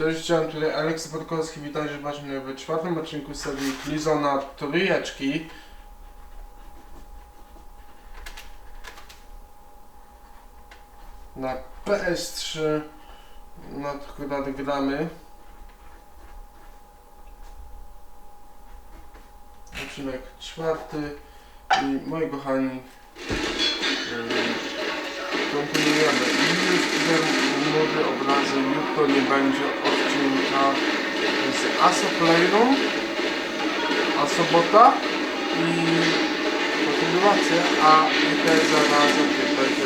Cześć, chciałem tutaj Aleks Podkolski, witam się właśnie w czwartym odcinku serii Klizona Trójeczki. Na PS3 nad, nadgramy. Odcinek czwarty i moi kochani kontynuujemy. I już tutaj mówię obrazy, jutro nie będzie odcinka z Asoplayroom, a sobota i kontynuacja, a i też zarazem będzie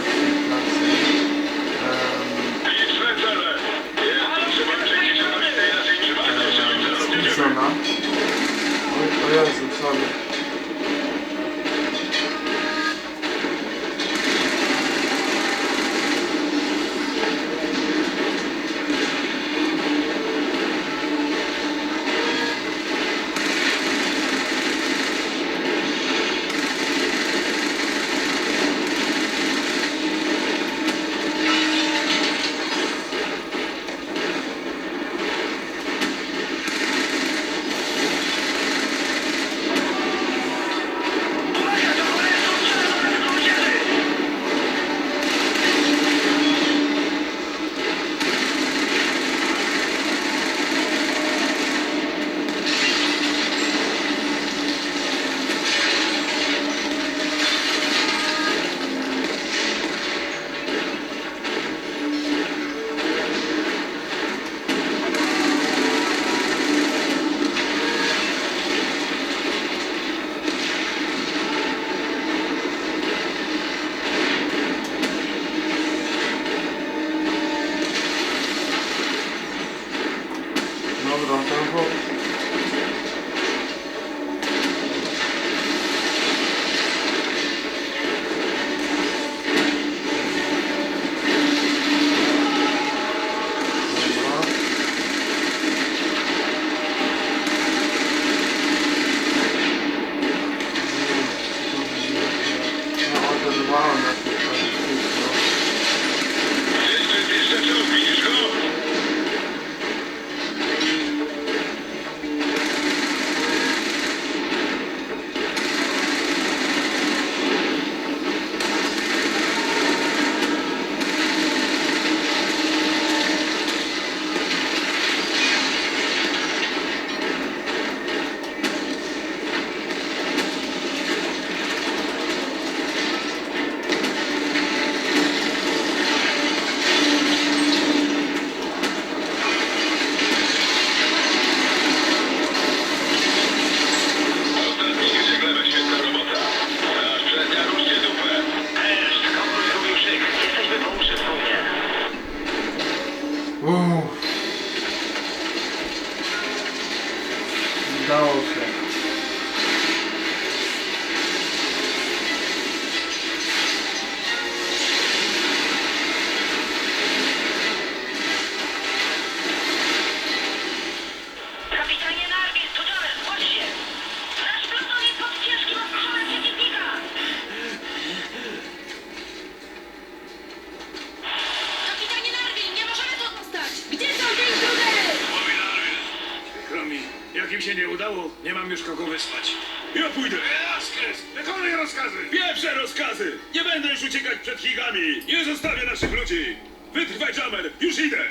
nie mam już kogo wysłać. Ja pójdę. Rozkaz! Wykonuj rozkazy! Pierwsze rozkazy! Nie będę już uciekać przed higami! Nie zostawię naszych ludzi! Wytrwaj, Jammer! Już idę!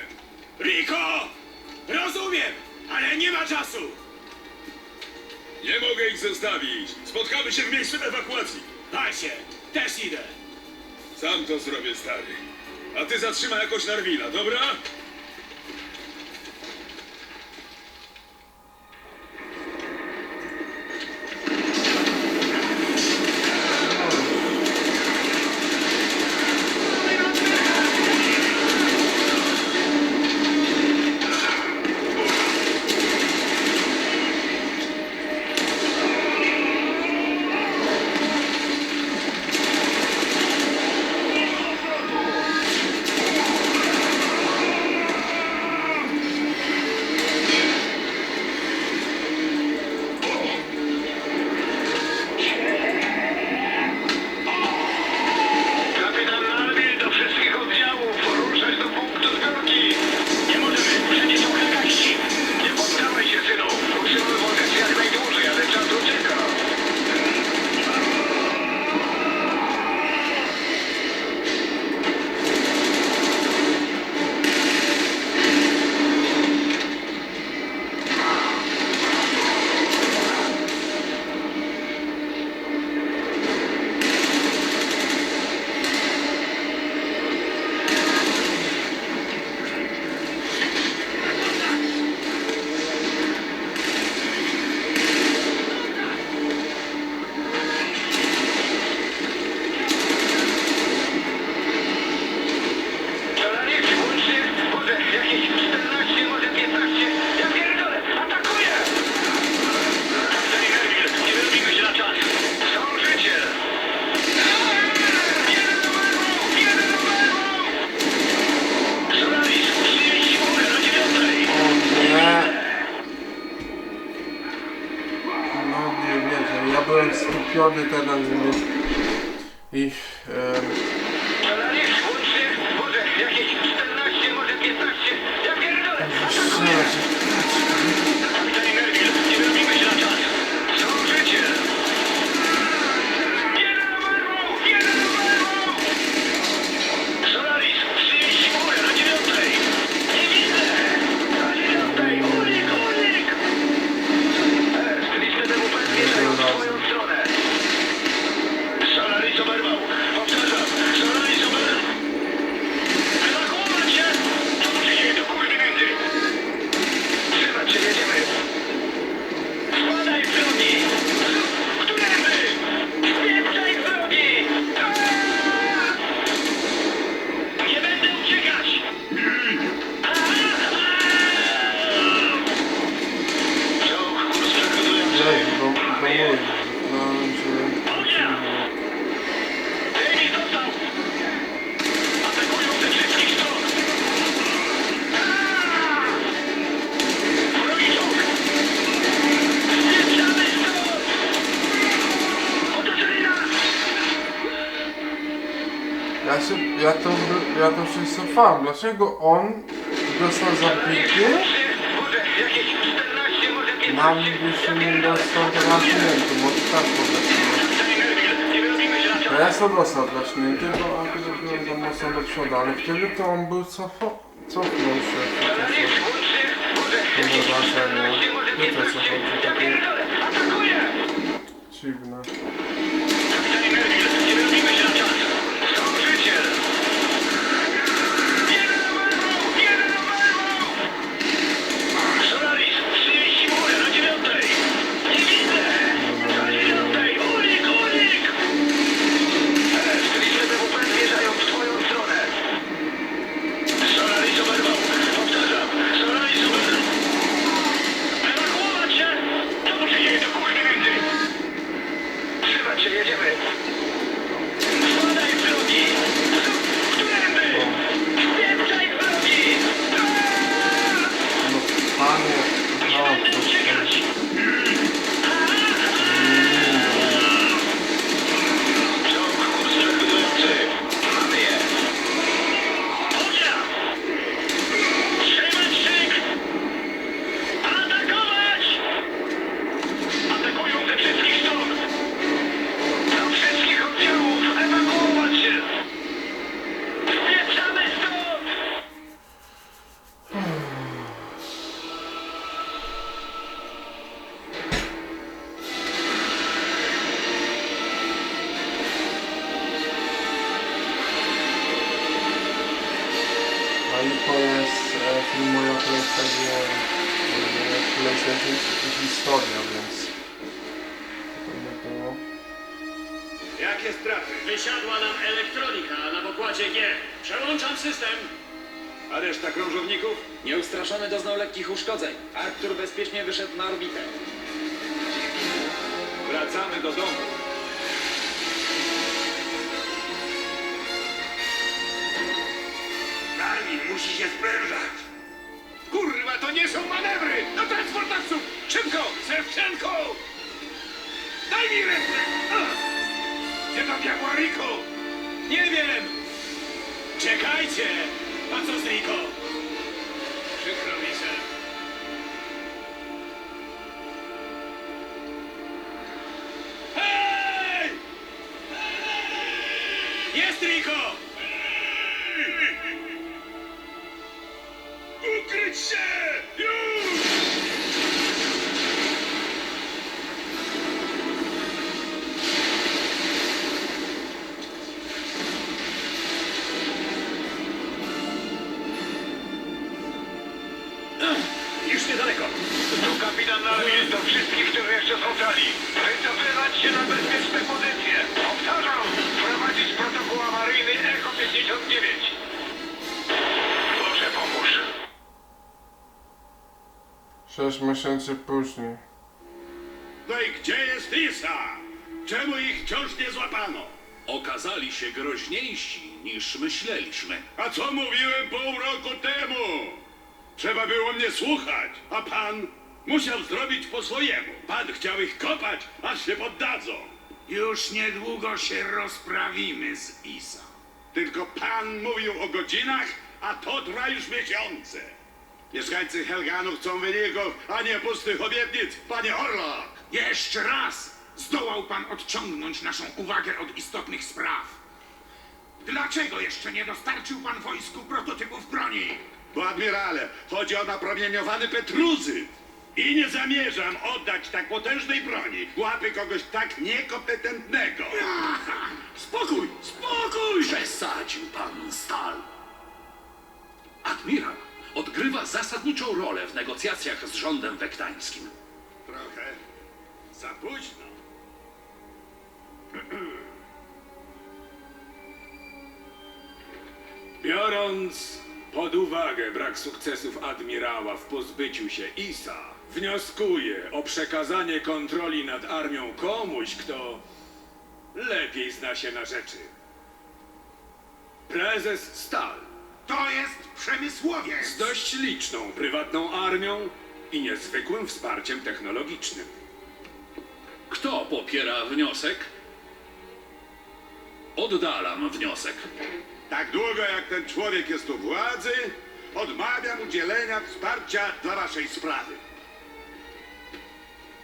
Rico! Rozumiem, ale nie ma czasu! Nie mogę ich zostawić. Spotkamy się w miejscu ewakuacji. Daj się! Też idę. Sam to zrobię, stary. A ty zatrzymaj jakoś Narwila, dobra? kilometer Ja to, ja to się cofałem. Dlaczego on został zabity? Może jakieś 14, może 15. Nam by się nie dostał teraz nie, to może tak powiedzmy. Nie ja sam dostał draśnięty, bo akurat byłem za mocno do przodu, ale wtedy to on był cofo, cofnął się Solaris, przecież. łącznie, może jakieś Zobaczenie. 14, może Wiecie, o co 15. chodzi, takie-! Dziwne. Jest e, filmuję o PlayStation, e, PlayStation historia, więc to nie było. Jakie straty? Wysiadła nam elektronika na pokładzie G. Przełączam system. A reszta krążowników? Nieustraszony doznał lekkich uszkodzeń. Artur bezpiecznie wyszedł na orbitę. Wracamy do domu. Darwin musi się sprężać. To nie są manewry! Do transportowców! Szybko! Szewczenko! Daj mi! Ach! Gdzie to diabła Riko? Nie wiem! Czekajcie! A co z Riko? Przykro mi, szef. Tu kapitan Narwin do wszystkich, którzy jeszcze są cali. Wycofywać się na bezpieczne pozycje. Powtarzam, prowadzić protokół awaryjny Echo 59. Boże pomóż. Sześć miesięcy później. No i gdzie jest Lisa? Czemu ich wciąż nie złapano? Okazali się groźniejsi niż myśleliśmy. A co mówiłem pół roku temu? Trzeba było mnie słuchać, a pan musiał zrobić po swojemu. Pan chciał ich kopać, aż się poddadzą. Już niedługo się rozprawimy z Isa. Tylko pan mówił o godzinach, a to trwa już miesiące. Mieszkańcy Helganu chcą wyników, a nie pustych obietnic, panie Orlok! Jeszcze raz zdołał pan odciągnąć naszą uwagę od istotnych spraw. Dlaczego jeszcze nie dostarczył pan wojsku prototypów broni? Bo admirale, chodzi o napromieniowany Petruzy. I nie zamierzam oddać tak potężnej broni w łapy kogoś tak niekompetentnego. Spokój, spokój! Przesadził pan Stal. Admirał odgrywa zasadniczą rolę w negocjacjach z rządem wektańskim. Trochę za późno. Biorąc pod uwagę brak sukcesów admirała w pozbyciu się Isa, wnioskuję o przekazanie kontroli nad armią komuś, kto lepiej zna się na rzeczy. Prezes Stal To jest przemysłowiec. z dość liczną prywatną armią i niezwykłym wsparciem technologicznym. Kto popiera wniosek? Oddalam wniosek. Tak długo jak ten człowiek jest u władzy, odmawiam udzielenia wsparcia dla waszej sprawy.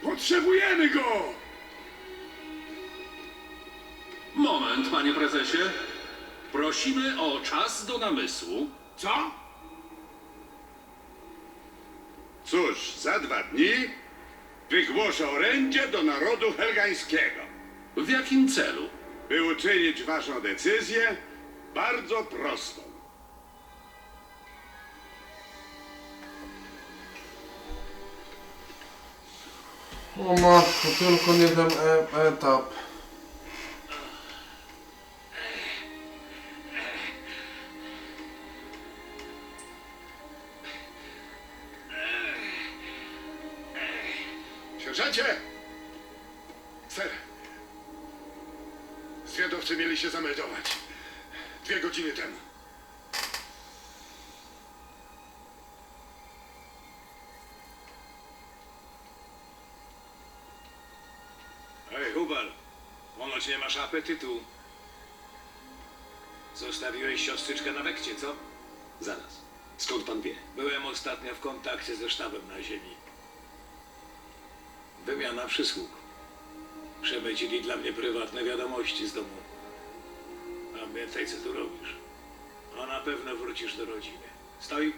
Potrzebujemy go! Moment, panie prezesie. Prosimy o czas do namysłu. Co? Cóż, za dwa dni wygłoszę orędzie do narodu helgańskiego, W jakim celu? by uczynić waszą decyzję bardzo prostą. O matko, tylko nie ten e etap. Sierżancie! Ser. Zwiadowcy mieli się zameldować. Dwie godziny temu. Hej, Hubal, ponoć nie masz apetytu. Zostawiłeś siostrzyczkę na wekcie, co? Zaraz. Skąd pan wie? Byłem ostatnio w kontakcie ze sztabem na ziemi. Wymiana przysług. Przemycili dla mnie prywatne wiadomości z domu. Pamiętaj, co tu robisz. A na pewno wrócisz do rodziny. Stoi?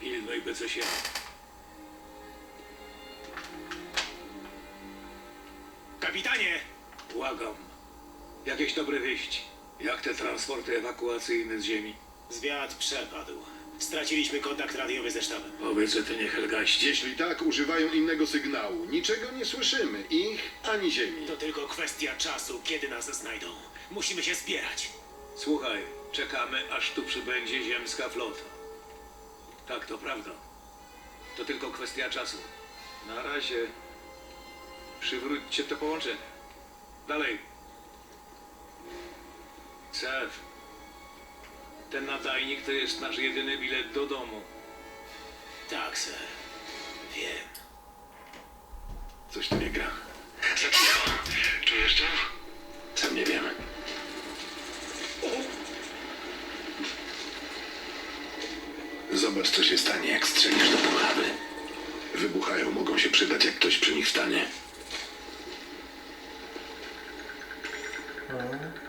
Pilnuj, by coś jadł. Kapitanie! Błagam. Jakieś dobre wieści. Jak te transporty ewakuacyjne z ziemi? Zwiat przepadł. Straciliśmy kontakt radiowy ze sztabem. Powiedz, że to nie Helgaści. Jeśli tak, używają innego sygnału. Niczego nie słyszymy. Ich ani ziemi. To tylko kwestia czasu, kiedy nas znajdą. Musimy się zbierać. Słuchaj, czekamy, aż tu przybędzie ziemska flota. Tak, to prawda. To tylko kwestia czasu. Na razie przywróćcie to połączenie. Dalej. Sef, ten nadajnik to jest nasz jedyny bilet do domu. Tak, sir. Wiem. Coś tu nie gra. Czujesz to? Sam nie wiem. Zobacz, co się stanie, jak strzelisz do buchawy. Wybuchają, mogą się przydać, jak ktoś przy nich stanie. Pieprzone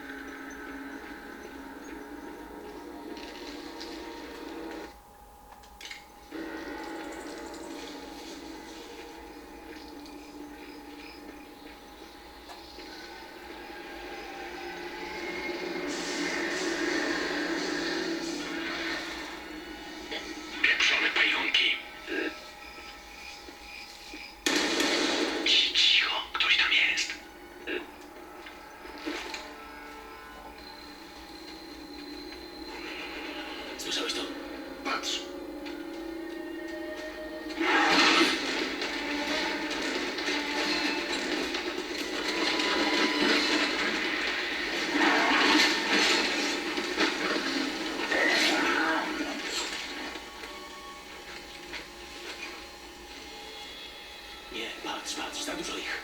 patrz, za dużo ich.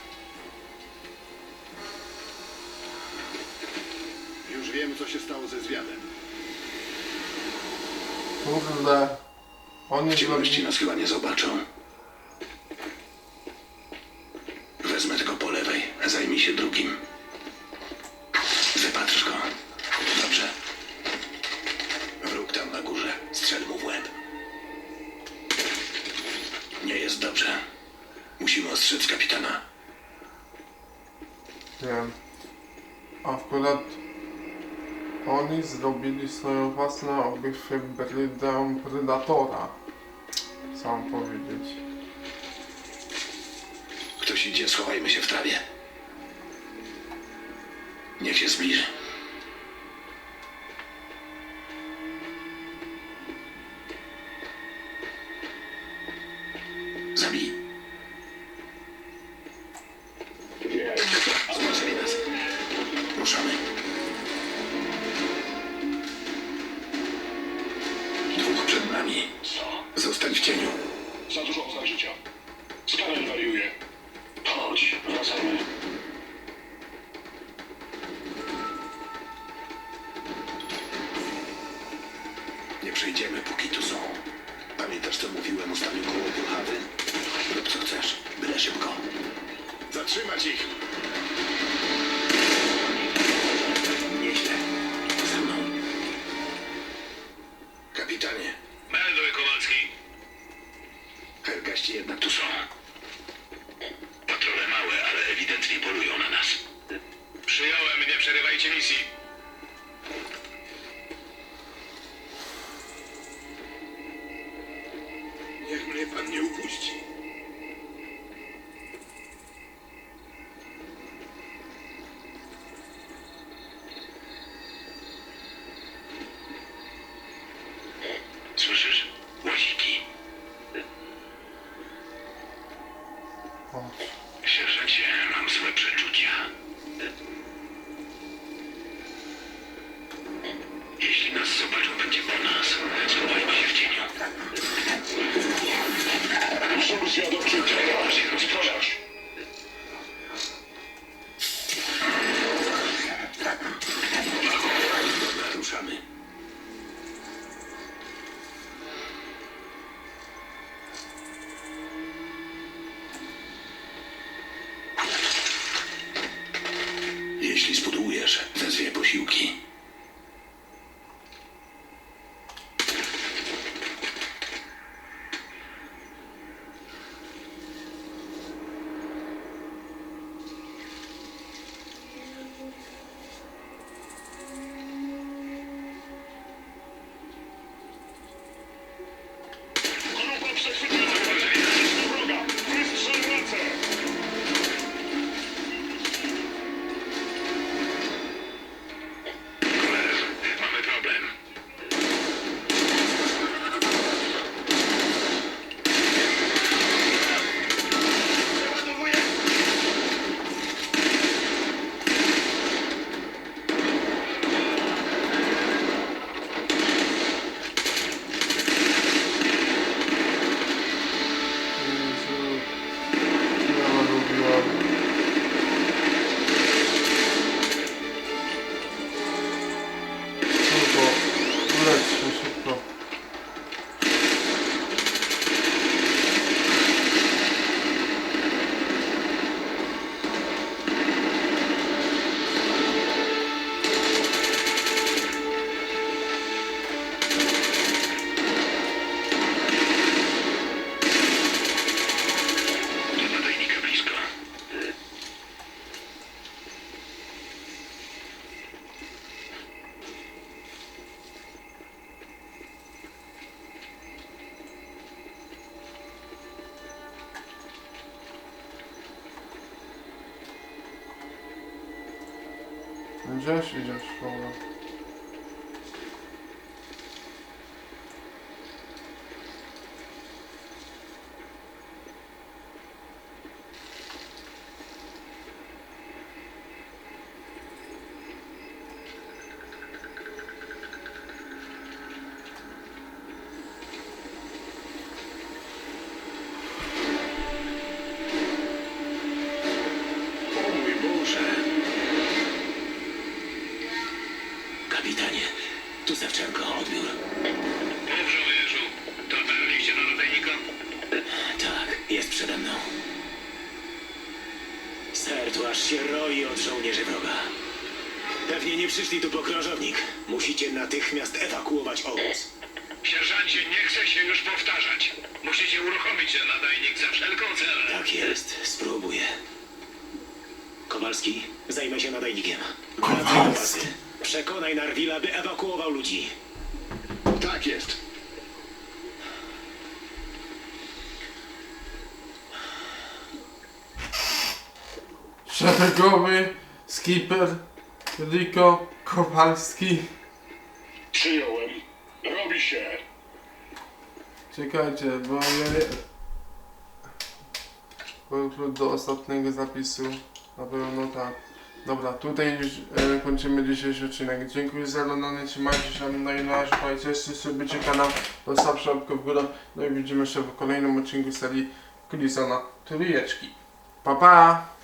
Już wiem, co się stało ze zwiadem. Kurde. Oni Ci nas chyba nie zobaczą. jakby hybrydą predatora. Co mam powiedzieć? Ktoś idzie, schowajmy się w trawie. Niech się zbliży. Jedziemy, póki tu są. Pamiętasz, co mówiłem o stanie koło Rób co chcesz, byle szybko. Zatrzymać ich! Jeśli spudujesz, wezwie posiłki. başlayacağız şu an. Narwila, by ewakuował ludzi. Tak jest. Szeregowy, skipper, Riko, Kowalski. Przyjąłem. Robi się. Czekajcie, bo ja do ostatniego zapisu. Na pewno tak. Dobra, tutaj już e, kończymy dzisiejszy odcinek. Dziękuję za oglądanie, trzymajcie się na ile słuchajcie, jeszcze subujcie kanał, zostawcie łapkę w górę. No i widzimy się w kolejnym odcinku serii Kulisona Trójeczki. Pa pa!